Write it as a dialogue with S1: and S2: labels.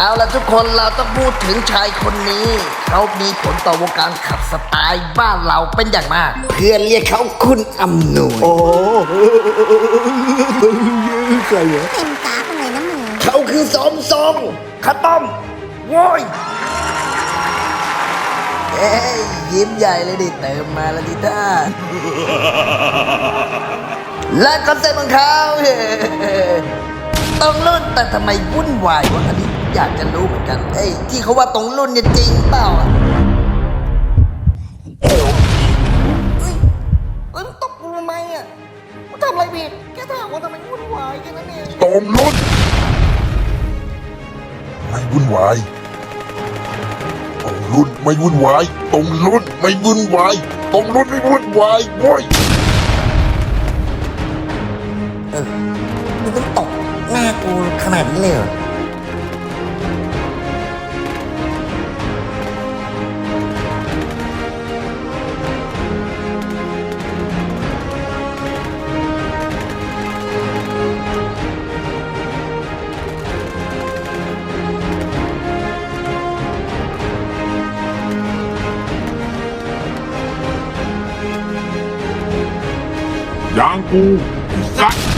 S1: เอาละทุกคนเราต้องพูดถึงชายคนนี้ เขามีผลต่อวงการขับสไตล์บ้านเราเป็นอย่างมาก เพื่อนเรียกเขาคุณอำนวย
S2: โอ้ใครเหรอ
S3: เต็มกราฟเลยนะมึง
S1: เขาคือสมทรงข้าวต้มโว้ยเอ้ยยิ้มใหญ่เลยดิเติมมาแล้วดิท่าและคอนเซ็ปต์ของเขาตรงรุ่นแต่ทำไมวุ่นวายวะอันนี้ อยากจะรู้เหมือนกันไอ้ยที่เขาว่าตรงรุ่นเนี่ยจริงเปล่าอะเอ้ยเอ้ยเอ้ยตบกูทำไมอะกูทำอะไรผิดแค่ถามว่าทำไมวุ่นวายแค่นั้นเอง
S4: ตรงรุ่นไม่วุ่นวายตรงรุ่นไม่วุ่นวายตรงรุ่นไม่วุ่นวายตรงรุ่นไม่วุ่นวายโว้ย
S1: เออมึงต้องตบหน้ากูขนาดนี้เลยเหรอ
S4: 然后再